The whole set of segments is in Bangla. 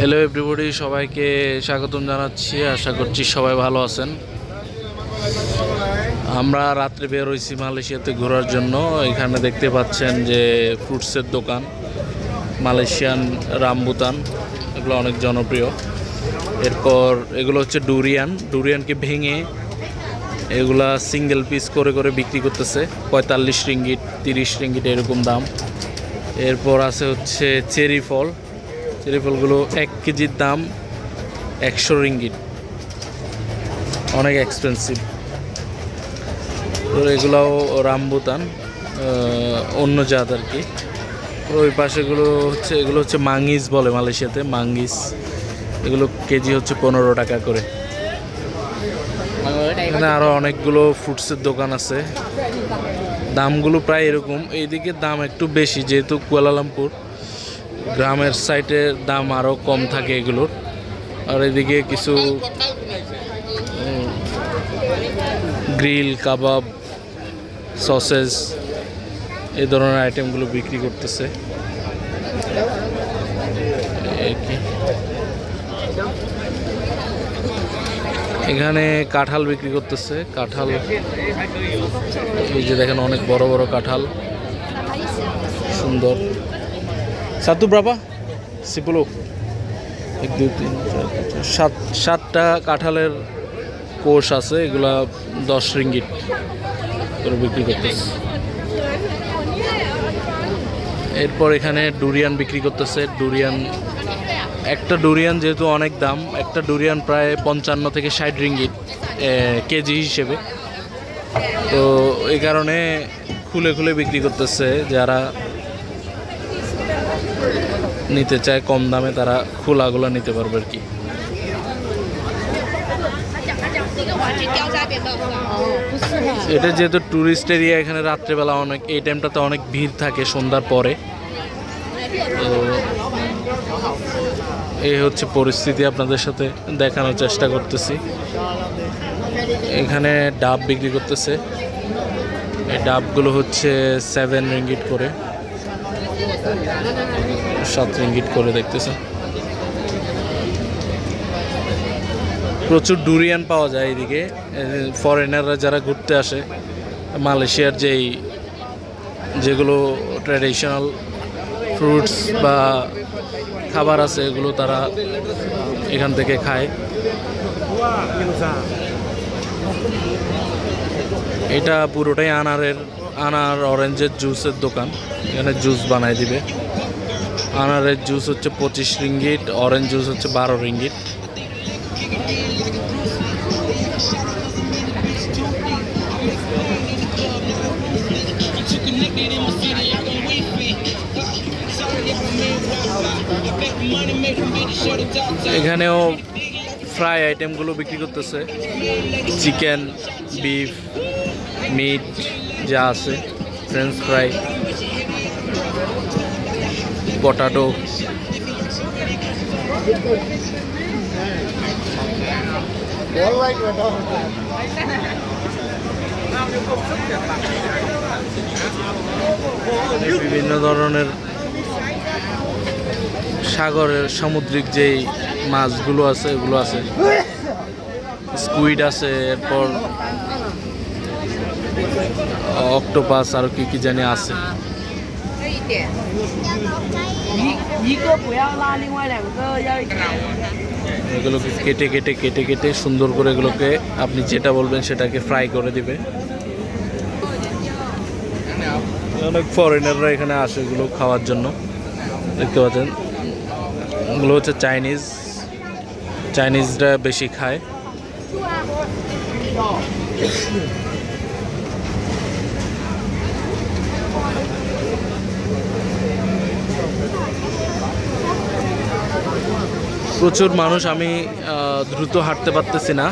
হ্যালো এভরিবডি সবাইকে স্বাগতম জানাচ্ছি। আশা করছি সবাই ভালো আছেন। আমরা রাত্রে বের হয়েছি মালয়েশিয়াতে ঘোরার জন্য। এখানে দেখতে পাচ্ছেন যে ফ্রুটসের দোকান, মালয়েশিয়ান রামবুতান, এগুলো অনেক জনপ্রিয়। এরপর এগুলো হচ্ছে ডুরিয়ান। ডুরিয়ানকে ভেঙে এগুলা সিঙ্গেল পিস করে করে বিক্রি করতেছে। পঁয়তাল্লিশ রিঙ্গিট তিরিশ রিঙ্গিট এরকম দাম। এরপর আছে হচ্ছে চেরি ফল। চেরি ফলগুলো এক কেজির দাম একশো রিঙ্গিট অনেক এক্সপেন্সিভ তো এগুলাও রামবুতান অন্য জাত আর কি। ওই পাশেগুলো হচ্ছে এগুলো হচ্ছে মাঙ্গিস বলে মালয়েশিয়াতে মাঙ্গিস। এগুলো কেজি হচ্ছে পনেরো টাকা করে। এখানে আরও অনেকগুলো ফ্রুটসের দোকান আছে। দামগুলো প্রায় এরকম। এইদিকে দাম একটু বেশি যেহেতু কুয়ালালামপুর। গ্রামের সাইডে দাম আরও কম থাকে এগুলোর। আর এদিকে কিছু গ্রিল, কাবাব সসেস এই ধরনের আইটেমগুলো বিক্রি করতেছে। এখানে কাঁঠাল বিক্রি করতেছে। কাঁঠাল, এই যে দেখেন অনেক বড় বড় কাঁঠাল। সুন্দর। সাতু ব্রাবা সিপুলো এক, দুই, তিন, চার সাত, সাতটা কাঁঠালের কোষ আছে, এগুলা দশ রিঙ্গিট করে বিক্রি করতেছে। এরপর এখানে ডুরিয়ান বিক্রি করতেছে। ডুরিয়ান, একটা ডুরিয়ান যেহেতু অনেক দাম, একটা ডুরিয়ান প্রায় পঞ্চান্ন থেকে ষাট রিঙ্গিট কেজি হিসেবে। তো এই কারণে খুলে খুলে বিক্রি করতেছে যারা নিতে চায়, কম দামে তারা খোলাগুলো নিতে পারবে আর কি। এটা যেহেতু টুরিস্ট এরিয়া এখানে রাত্রেবেলা অনেক, এই টাইমটাতে অনেক ভিড় থাকে সন্ধ্যার পরে। তো এই হচ্ছে পরিস্থিতি আপনাদের সাথে দেখানোর চেষ্টা করতেছি। এখানে ডাব বিক্রি করতেছে। এই ডাবগুলো হচ্ছে সেভেন রিঙ্গিট করে। সাত রিঙ্গিট করে দেখতেছে। প্রচুর ডুরিয়ান পাওয়া যায় এদিকে ফরেনাররা যারা ঘুরতে আসে, মালয়েশিয়ার যেই, যেগুলো ট্র্যাডিশনাল ফ্রুটস বা খাবার আছে, এগুলো তারা এখান থেকে খায়। এটা পুরোটাই আনারের, আনার অরেঞ্জের জুসের দোকান। এখানে জুস বানায় দিবে। আনারের জুস হচ্ছে পঁচিশ রিঙ্গিট অরেঞ্জ জুস হচ্ছে বারো রিঙ্গিট এখানেও ফ্রাই আইটেমগুলো বিক্রি করতেছে। চিকেন, বিফ, মিট, যা আছে, ফ্রেঞ্চ ফ্রাই। পটাটো। বিভিন্ন ধরনের সাগরের সামুদ্রিক যেই মাছগুলো আছে, এগুলো আছে। স্কুইড আছে, এরপর অক্টোপাস, আর কি কি জানি আছে। এগুলোকে কেটে কেটে কেটে কেটে সুন্দর করে এগুলোকে আপনি যেটা বলবেন সেটাকে ফ্রাই করে দিবে। অনেক ফরেনাররা এখানে আসে এগুলো খাওয়ার জন্য। দেখতে পাচ্ছেন? এগুলো হচ্ছে চাইনিজ চাইনিজরা বেশি খায়। প্রচুর মানুষ, আমি দ্রুত হাঁটতে পারতেছি না।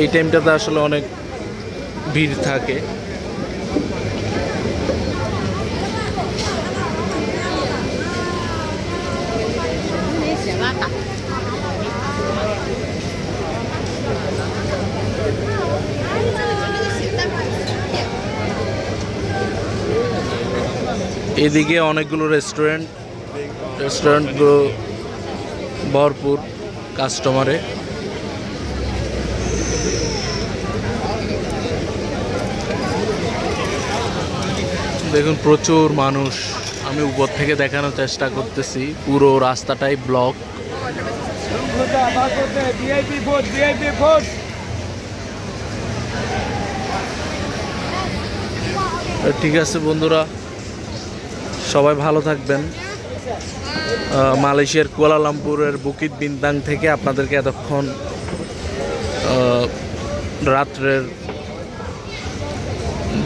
এই টাইমটাতে আসলে অনেক ভিড় থাকে। এদিকে অনেকগুলো রেস্টুরেন্ট রেস্টুরেন্টগুলো ভরপুর কাস্টমারে। দেখুন, প্রচুর মানুষ। আমি উপর থেকে দেখানোর চেষ্টা করতেছি। পুরো রাস্তাটাই ব্লক ঠিক আছে বন্ধুরা, সবাই ভালো থাকবেন। মালয়েশিয়ার কুয়ালালামপুরের বুকিত বিন্দাং থেকে আপনাদেরকে এতক্ষণ রাত্রের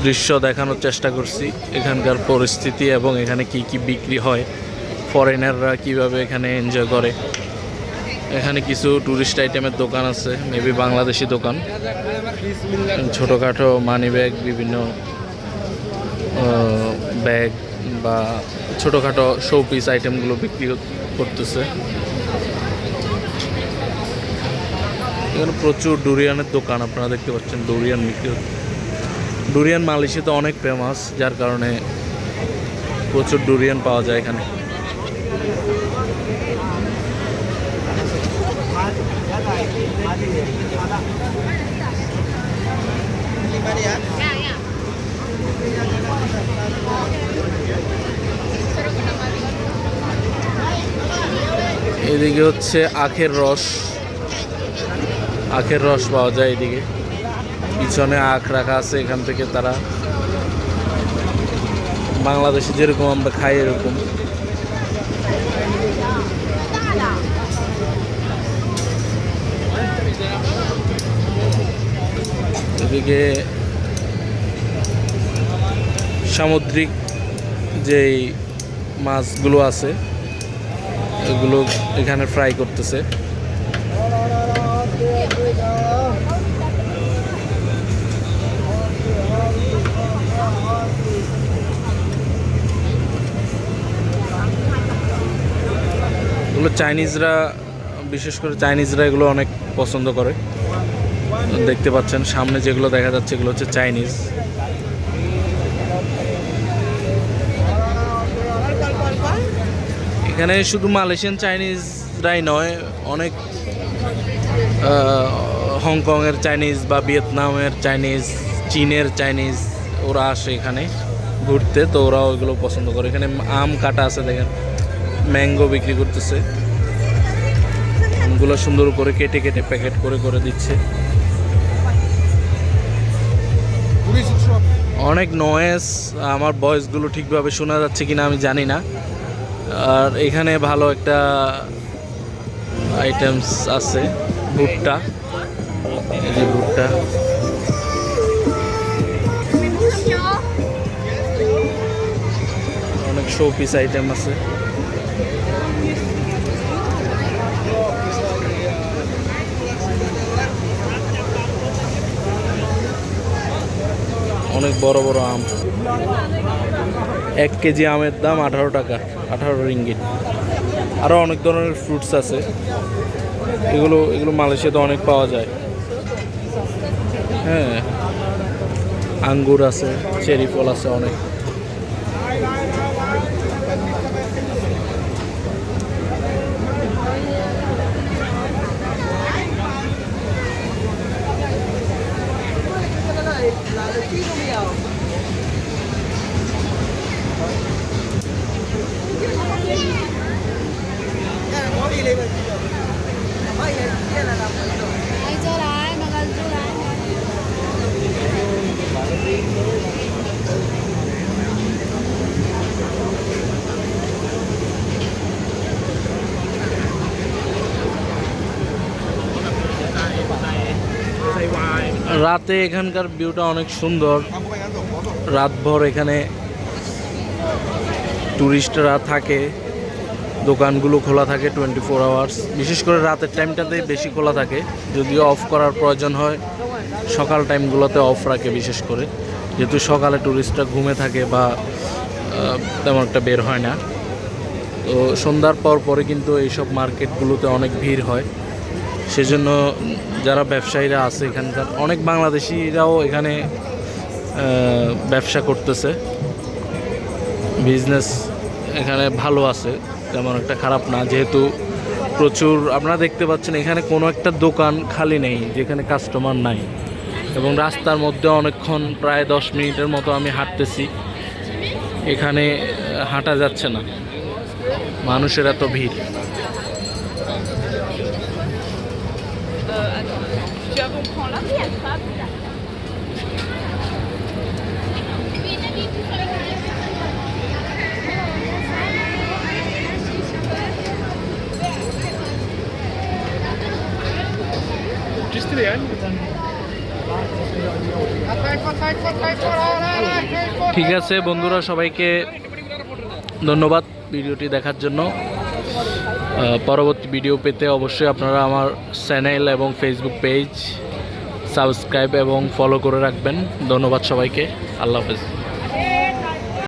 দৃশ্য দেখানোর চেষ্টা করছি, এখানকার পরিস্থিতি এবং এখানে কি কি বিক্রি হয় ফরেনাররা কীভাবে এখানে এনজয় করে। এখানে কিছু ট্যুরিস্ট আইটেমের দোকান আছে মেবি বাংলাদেশি দোকান। ছোটোখাটো মানি ব্যাগ বিভিন্ন ব্যাগ বা ছোটোখাটো শো পিস আইটেমগুলো বিক্রি করতেছে এখানে প্রচুর ডুরিয়ানের দোকান আপনারা দেখতে পাচ্ছেন ডুরিয়ান বিক্রি ডুরিয়ান মালয়েশিয়াতে অনেক ফেমাস যার কারণে প্রচুর ডুরিয়ান পাওয়া যায় এখানে 呀呀。এদিকে হচ্ছে আখের রস। আখের রস পাওয়া যায় এদিকে। পিছনে আখ রাখা আছে এখান থেকে তারা। বাংলাদেশে যেরকম আমরা খাই এরকম। এদিকে সামুদ্রিক যেই মাছগুলো আছে এগুলো এখানে ফ্রাই করতেছে। এগুলো চাইনিজরা বিশেষ করে চাইনিজরা এগুলো অনেক পছন্দ করে। দেখতে পাচ্ছেন, সামনে যেগুলো দেখা যাচ্ছে এগুলো হচ্ছে চাইনিজ এখানে শুধু মালয়েশিয়ান চাইনিজরাই নয়, অনেক হংকংয়ের চাইনিজ বা ভিয়েতনামের চাইনিজ, চীনের চাইনিজ ওরা আসে এখানে ঘুরতে, তো ওরা ওইগুলো পছন্দ করে। এখানে আম কাটা আছে, দেখেন, ম্যাঙ্গো বিক্রি করতেছে। আমগুলো সুন্দর করে কেটে কেটে প্যাকেট করে করে দিচ্ছে। অনেক নয়েস আমার ভয়েসগুলো ঠিকভাবে শোনা যাচ্ছে কিনা আমি জানি না। আর এখানে ভালো একটা আইটেমস আছে, ভুট্টা। যে ভুট্টা। অনেক শো পিস আইটেম আছে। অনেক বড় বড় আম। এক কেজি আমের দাম আঠারো টাকা। আঠারো রিঙ্গিট আরও অনেক ধরনের ফ্রুটস আছে। এগুলো এগুলো মালয়েশিয়াতে অনেক পাওয়া যায়। হ্যাঁ আঙ্গুর আছে, চেরি ফল আছে অনেক। রাতে এখানকার ভিউটা অনেক সুন্দর। রাতভর এখানে টুরিস্টরা থাকে, দোকানগুলো খোলা থাকে টোয়েন্টি ফোর আওয়ার্স বিশেষ করে রাতের টাইমটাতে বেশি খোলা থাকে, যদিও অফ করার প্রয়োজন হয়, সকাল টাইমগুলোতে অফ রাখে বিশেষ করে। যেহেতু সকালে টুরিস্টরা ঘুমে থাকে বা তেমন একটা বের হয় না। তো সন্ধ্যার পর পরে কিন্তু এইসব মার্কেটগুলোতে অনেক ভিড় হয়। সেজন্য যারা ব্যবসায়ীরা আছে এখানকার, অনেক বাংলাদেশিরাও এখানে ব্যবসা করতেছে। বিজনেস এখানে ভালো আছে, তেমন একটা খারাপ না। যেহেতু প্রচুর, আপনারা দেখতে পাচ্ছেন এখানে কোনো একটা দোকান খালি নেই, যেখানে কাস্টমার নাই। এবং রাস্তার মধ্যে অনেকক্ষণ, প্রায় দশ মিনিটের মতো আমি হাঁটতেছি। এখানে হাঁটা যাচ্ছে না। মানুষের এত ভিড়। ঠিক আছে, বন্ধুরা, সবাইকে ধন্যবাদ ভিডিওটি দেখার জন্য। পরবর্তী ভিডিও পেতে অবশ্যই আপনারা আমার চ্যানেল এবং ফেসবুক পেজ সাবস্ক্রাইব এবং ফলো করে রাখবেন। ধন্যবাদ সবাইকে। আল্লাহ হাফেজ।